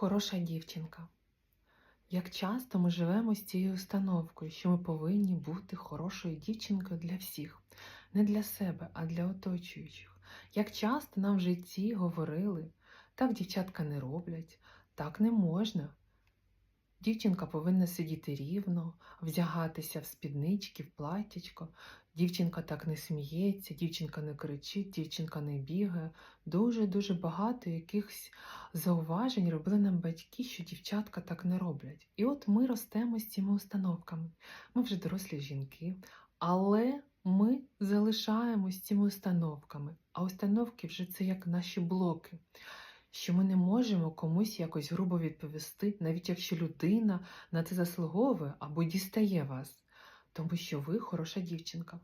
хороша дівчинка. Як часто ми живемо з цією установкою, що ми повинні бути хорошою дівчинкою для всіх, не для себе, а для оточуючих. Як часто нам в житті говорили, так дівчатка не роблять, так не можна. Дівчинка повинна сидіти рівно, вдягатися в спіднички, в платтячко. Дівчинка так не сміється, дівчинка не кричить, дівчинка не бігає. Дуже-дуже багато якихось зауважень робили нам батьки, що дівчатка так не роблять. І от ми ростемо з цими установками. Ми вже дорослі жінки, але ми залишаємось цими установками. А установки вже це як наші блоки. Що ми не можемо комусь якось грубо відповісти, навіть якщо людина на це заслуговує або дістає вас, тому що ви хороша дівчинка.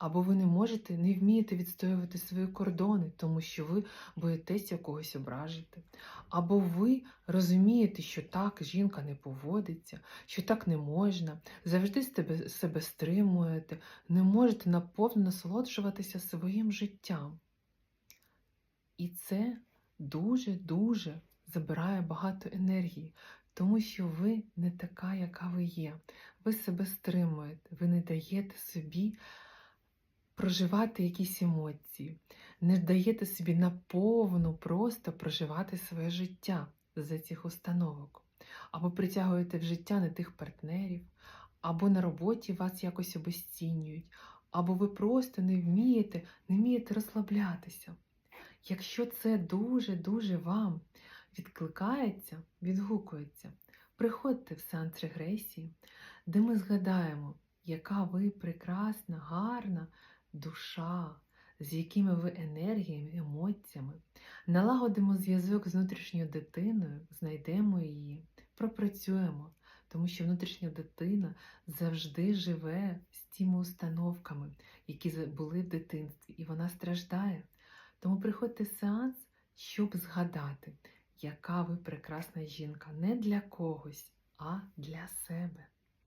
Або ви не можете, не вмієте відстоювати свої кордони, тому що ви боїтеся когось ображити. Або ви розумієте, що так жінка не поводиться, що так не можна, завжди себе, себе стримуєте, не можете наповно насолоджуватися своїм життям. І це дуже-дуже забирає багато енергії, тому що ви не така, яка ви є. Ви себе стримуєте, ви не даєте собі проживати якісь емоції, не даєте собі наповну просто проживати своє життя за цих установок. Або притягуєте в життя не тих партнерів, або на роботі вас якось обесцінюють, або ви просто не вмієте, не вмієте розслаблятися. Якщо це дуже-дуже вам відкликається, відгукується, приходьте в сеанс регресії, де ми згадаємо, яка ви прекрасна, гарна душа, з якими ви енергіями, емоціями, налагодимо зв'язок з внутрішньою дитиною, знайдемо її, пропрацюємо, тому що внутрішня дитина завжди живе з тими установками, які були в дитинстві, і вона страждає. Тому приходьте в сеанс, щоб згадати, яка ви прекрасна жінка не для когось, а для себе.